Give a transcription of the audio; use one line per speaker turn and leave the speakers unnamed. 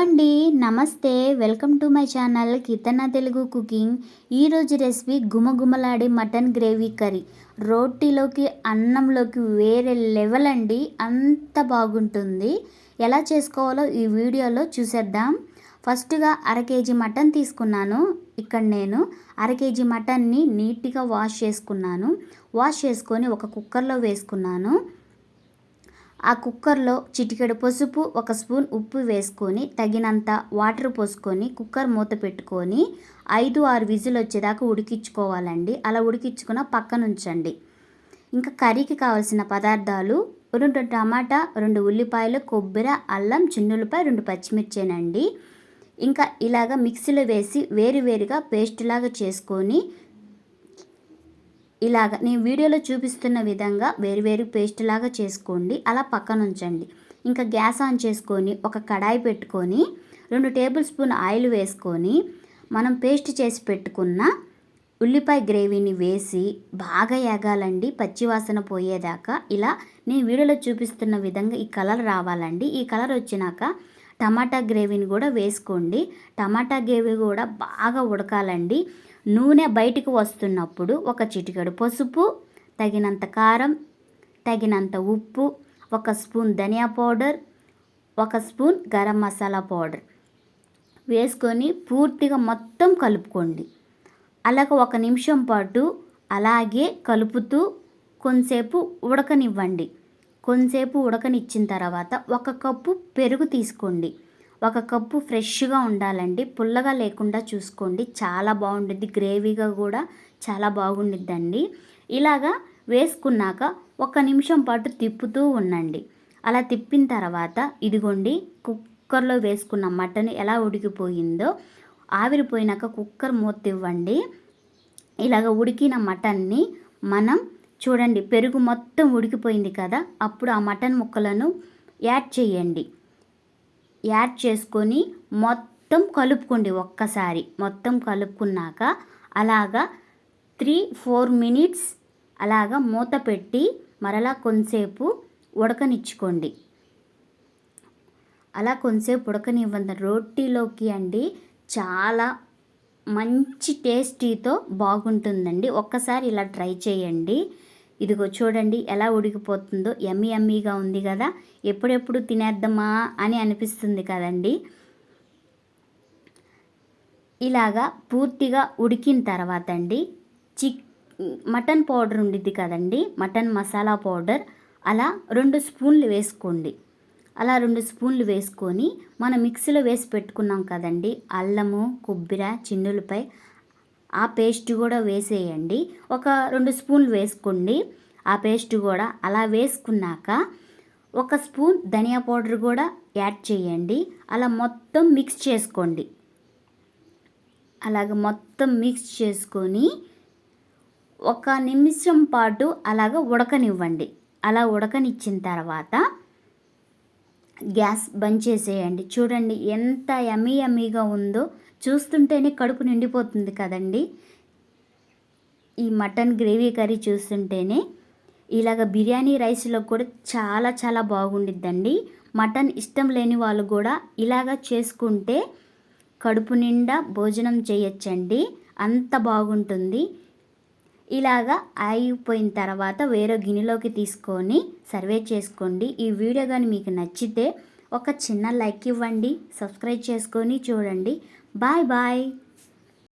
అండి నమస్తే. Welcome to my channel Keerthana Telugu cooking. ఈరోజు రెసిపీ గుమగుమలాడే మటన్ గ్రేవీ కర్రీ. రోటీలోకి అన్నంలోకి వేరే లెవెల్ అండి. అంత బాగుంటుంది. ఎలా చేసుకోవాలో ఈ వీడియోలో చూసేద్దాం. ఫస్ట్గా అర కేజీ మటన్ తీసుకున్నాను. ఇక్కడ నేను అర కేజీ మటన్ని నీట్గా వాష్ చేసుకున్నాను. వాష్ చేసుకొని ఒక కుక్కర్లో వేసుకున్నాను. ఆ కుక్కర్లో చిటికెడు పసుపు ఒక స్పూన్ ఉప్పు వేసుకొని తగినంత వాటర్ పోసుకొని కుక్కర్ మూత పెట్టుకొని ఐదు ఆరు విజిల్ వచ్చేదాకా ఉడికించుకోవాలండి. అలా ఉడికించుకున్న పక్కన ఉంచండి. ఇంకా కర్రీకి కావాల్సిన పదార్థాలు రెండు టమాటా రెండు ఉల్లిపాయలు కొబ్బరి అల్లం చిన్నులపై రెండు పచ్చిమిర్చేనండి. ఇంకా ఇలాగ మిక్సీలో వేసి వేరు వేరుగా పేస్ట్ లాగా చేసుకొని ఇలాగ నేను వీడియోలో చూపిస్తున్న విధంగా వేరువేరు పేస్ట్ లాగా చేసుకోండి. అలా పక్కన ఉంచండి. ఇంకా గ్యాస్ ఆన్ చేసుకొని ఒక కడాయి పెట్టుకొని రెండు టేబుల్ స్పూన్ ఆయిల్ వేసుకొని మనం పేస్ట్ చేసి పెట్టుకున్న ఉల్లిపాయ గ్రేవీని వేసి బాగా ఎగాలండి పచ్చివాసన పోయేదాకా ఇలా నేను వీడియోలో చూపిస్తున్న విధంగా ఈ కలర్ రావాలండి. ఈ కలర్ వచ్చినాక టమాటా గ్రేవీని కూడా వేసుకోండి. టమాటా గ్రేవీ కూడా బాగా ఉడకాలండి. నూనె బయటికి వస్తున్నప్పుడు ఒక చిటికెడు పసుపు తగినంత కారం తగినంత ఉప్పు ఒక స్పూన్ ధనియా పౌడర్ ఒక స్పూన్ గరం మసాలా పౌడర్ వేసుకొని పూర్తిగా మొత్తం కలుపుకోండి. అలాగ ఒక నిమిషం పాటు అలాగే కలుపుతూ కొంతసేపు ఉడకనివ్వండి. కొంతసేపు ఉడకనిచ్చిన తర్వాత ఒక కప్పు పెరుగు తీసుకోండి. ఒక కప్పు ఫ్రెష్గా ఉండాలండి. పుల్లగా లేకుండా చూసుకోండి. చాలా బాగుంటుంది గ్రేవీగా కూడా చాలా బాగుండిద్దండి. ఇలాగా వేసుకున్నాక ఒక నిమిషం పాటు తిప్పుతూ ఉండండి. అలా తిప్పిన తర్వాత ఇదిగోండి కుక్కర్లో వేసుకున్న మటన్ ఎలా ఉడికిపోయిందో ఆవిరిపోయినాక కుక్కర్ మూత ఇవ్వండి ఇలాగ ఉడికిన మటన్ని మనం చూడండి పెరుగు మొత్తం ఉడికిపోయింది కదా అప్పుడు ఆ మటన్ ముక్కలను యాడ్ చేయండి. యాడ్ చేసుకొని మొత్తం కలుపుకోండి ఒక్కసారి. మొత్తం కలుపుకున్నాక అలాగా త్రీ ఫోర్ మినిట్స్ అలాగా మూత పెట్టి మరలా కొంతసేపు ఉడకనిచ్చుకోండి. అలా కొంతసేపు ఉడకనివ్వండి రోటీలోకి అండి చాలా మంచి టేస్టీతో బాగుంటుందండి. ఒక్కసారి ఇలా ట్రై చేయండి. ఇదిగో చూడండి ఎలా ఉడికిపోతుందో ఎమ్మి ఎమ్మీగా ఉంది కదా. ఎప్పుడెప్పుడు తినేద్దామా అని అనిపిస్తుంది కదండి. ఇలాగా పూర్తిగా ఉడికిన తర్వాత అండి చిక్ మటన్ పౌడర్ ఉండిద్ది కదండి మటన్ మసాలా పౌడర్. అలా రెండు స్పూన్లు వేసుకోండి. అలా రెండు స్పూన్లు వేసుకొని మనం మిక్సీలో వేసి పెట్టుకున్నాం కదండి అల్లము కొబ్బరి చిన్నులపై ఆ పేస్ట్ కూడా వేసేయండి. ఒక రెండు స్పూన్లు వేసుకోండి. ఆ పేస్ట్ కూడా అలా వేసుకున్నాక ఒక స్పూన్ ధనియా పౌడర్ కూడా యాడ్ చేయండి. అలా మొత్తం మిక్స్ చేసుకోండి. అలాగ మొత్తం మిక్స్ చేసుకొని ఒక నిమిషం పాటు అలాగ ఉడకనివ్వండి. అలా ఉడకనిచ్చిన తర్వాత గ్యాస్ బంద్ చేసేయండి. చూడండి ఎంత యమీ యమ్మీగా ఉందో. చూస్తుంటేనే కడుపు నిండిపోతుంది కదండి. ఈ మటన్ గ్రేవీ కర్రీ చూస్తుంటేనే ఇలాగ బిర్యానీ రైస్లో కూడా చాలా చాలా బాగుండిద్దండి. మటన్ ఇష్టం లేని వాళ్ళు కూడా ఇలాగ చేసుకుంటే కడుపు నిండా భోజనం చేయొచ్చండి. అంత బాగుంటుంది. ఇలాగా అయిపోయిన తర్వాత వేరే గిన్నెలోకి తీసుకొని సర్వే చేసుకోండి. ఈ వీడియో కానీ మీకు నచ్చితే ఒక చిన్న లైక్ ఇవ్వండి. సబ్స్క్రైబ్ చేసుకొని చూడండి. Bye bye.